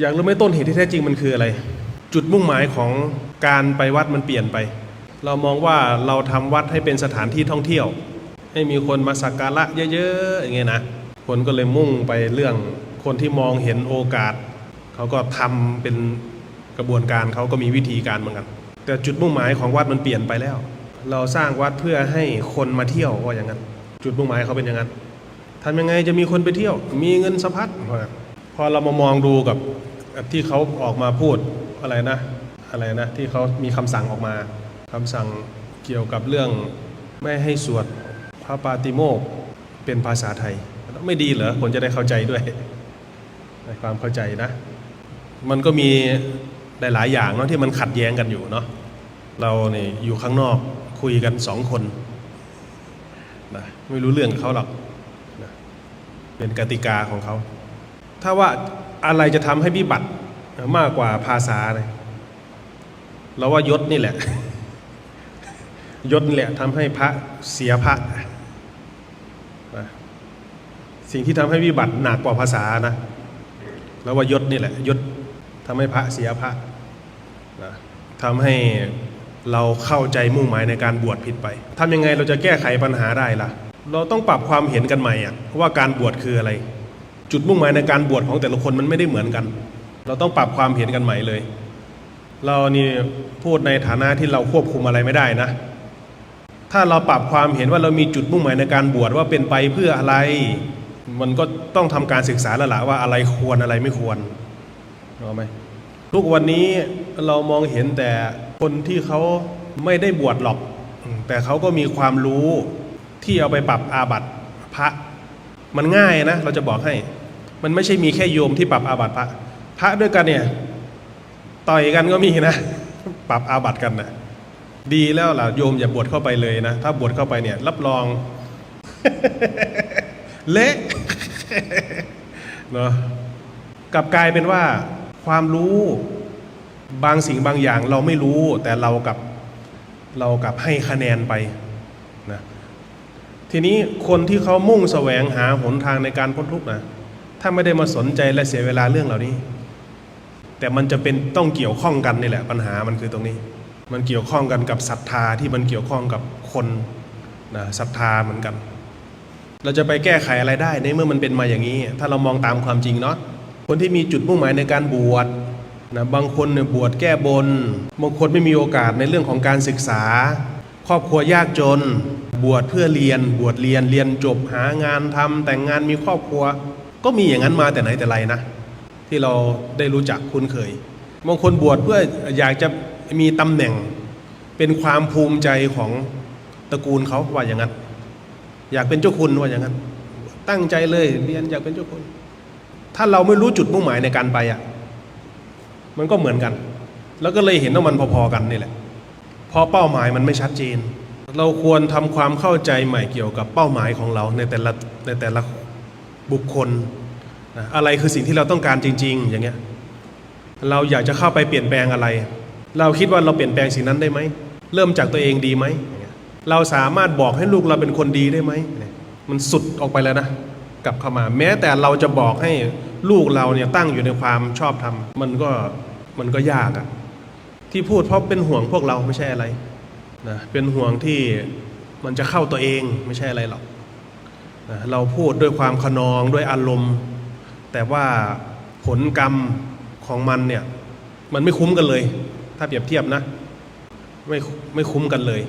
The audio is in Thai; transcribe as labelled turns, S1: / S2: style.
S1: อยากรู้ไหมต้นเหตุที่แท้จริงมันคืออะไร จุดมุ่งหมายของการไปวัดมันเปลี่ยนไป เรามองว่าเราทำวัดให้เป็นสถานที่ท่องเที่ยว ให้มีคนมาสักการะเยอะๆอย่างเงี้ยนะคนก็เลยมุ่งไปเรื่องคนที่มองเห็นโอกาสเขาก็ทำเป็นกระบวนการเขาก็มีวิธีการเหมือนกัน แต่จุดมุ่งหมายของวัดมันเปลี่ยนไปแล้ว เราสร้างวัดเพื่อให้คนมาเที่ยวว่าอย่างนั้น จุดมุ่งหมายเขาเป็นอย่างนั้นทำยังไงจะมีคนไปเที่ยว มีเงินสะพัดว่างั้น พอเรามามองดูกับที่เขาออกมาพูดอะไรนะอะไรนะที่เขามีคำสั่งออกมาคำสั่งเกี่ยวกับเรื่องไม่ให้สวดพระปาติโมกเป็นภาษาไทย ไม่ดีเหรอคนจะได้เข้าใจด้วยในความเข้าใจนะ มันก็มีหลายๆอย่างเนาะที่มันขัดแย้งกันอยู่เนาะเราเนี่ยอยู่ข้างนอกคุยกันสองคนนะไม่รู้เรื่องเขาหรอกนะเป็นกติกาของเขา ถ้าว่าอะไรจะทำให้วิบัติมากกว่าภาษาเลยเราว่ายศนี่แหละ ยศนี่แหละทำให้พระเสียพระนะสิ่งที่ทำให้วิบัติหนักกว่าภาษานะแล้วว่ายศนี่แหละยศทำให้พระเสียพระนะทำให้เราเข้าใจมุ่งหมายในการบวชผิดไปทำยังไงเราจะแก้ไขปัญหาได้ล่ะ เราต้องปรับความเห็นกันใหม่อะว่าการบวชคืออะไร จุดมุ่งหมายในการบวชของแต่ละคนมันไม่ได้เหมือนกัน เราต้องปรับความเห็นกันใหม่เลย เรานี่พูดในฐานะที่เราควบคุมอะไรไม่ได้นะ ถ้าเราปรับความเห็นว่าเรามีจุดมุ่งหมายในการบวชว่าเป็นไปเพื่ออะไร มันก็ต้องทำการศึกษาล้วล่ะว่าอะไรควรอะไรไม่ควรรู้ไหมทุกวันนี้เรามองเห็นแต่คนที่เขาไม่ได้บวชหรอก แต่เขาก็มีความรู้ที่เอาไปปรับอาบัติพระมันง่ายนะ เราจะบอกให้ มันไม่ใช่มีแค่โยมที่ปรับอาบัติพระพระด้วยกันเนี่ยต่อยกันก็มีนะ ปรับอาบัติกันนะดีแล้วล่ะโยมอย่าบวชเข้าไปเลยนะ ถ้าบวชเข้าไปเนี่ยรับรอง เละเนาะกลับกลายเป็นว่าความรู้บางสิ่งบางอย่างเราไม่รู้แต่เรากับเรากับให้คะแนนไปนะทีนี้คนที่เขามุ่งแสวงหาหนทางในการพ้นทุกข์นะ ถ้าไม่ได้มาสนใจและเสียเวลาเรื่องเหล่านี้ แต่มันจะเป็นต้องเกี่ยวข้องกันนี่แหละ ปัญหามันคือตรงนี้ มันเกี่ยวข้องกันกับศรัทธาที่มันเกี่ยวข้องกับคนนะศรัทธาเหมือนกัน เราจะไปแก้ไขอะไรได้ในเมื่อมันเป็นมาอย่างนี้ ถ้าเรามองตามความจริงเนาะคนที่มีจุดมุ่งหมายในการบวชนะบางคนเนี่ยบวชแก้บนบางคนไม่มีโอกาสในเรื่องของการศึกษา ครอบครัวยากจน บวชเพื่อเรียน บวชเรียนเรียนจบหางานทำแต่งงานมีครอบครัว ก็มีอย่างนั้นมาแต่ไหนแต่ไรนะ ที่เราได้รู้จักคุ้นเคยบางคนบวชเพื่ออยากจะมีตำแหน่งเป็นความภูมิใจของตระกูลเขาว่าอย่างนั้น อยากเป็นเจ้าคุณว่าอย่างนั้น ตั้งใจเลยเรียนอยากเป็นเจ้าคุณ ถ้าเราไม่รู้จุดมุ่งหมายในการไปอะมันก็เหมือนกัน แล้วก็เลยเห็นว่ามันพอๆกันนี่แหละพราะเป้าหมายมันไม่ชัดเจน เราควรทำความเข้าใจใหม่เกี่ยวกับเป้าหมายของเราในแต่ละในแต่ละ บุคคลนะอะไรคือสิ่งที่เราต้องการจริง ๆ อย่างเงี้ยเราอยากจะเข้าไปเปลี่ยนแปลงอะไร เราคิดว่าเราเปลี่ยนแปลงสิ่งนั้นได้ไหม เริ่มจากตัวเองดีไหม เราสามารถบอกให้ลูกเราเป็นคนดีได้ไหม มันสุดออกไปแล้วนะกลับเข้ามา แม้แต่เราจะบอกให้ลูกเราเนี่ยตั้งอยู่ในความชอบธรรมมันก็มันก็ยากอะที่พูดเพราะเป็นห่วงพวกเราไม่ใช่อะไรนะเป็นห่วงที่มันจะเข้าตัวเองไม่ใช่อะไรหรอก เราพูดด้วยความขนองด้วยอารมณ์ แต่ว่าผลกรรมของมันเนี่ย มันไม่คุ้มกันเลย ถ้าเปรียบเทียบนะ ไม่ไม่คุ้มกันเลย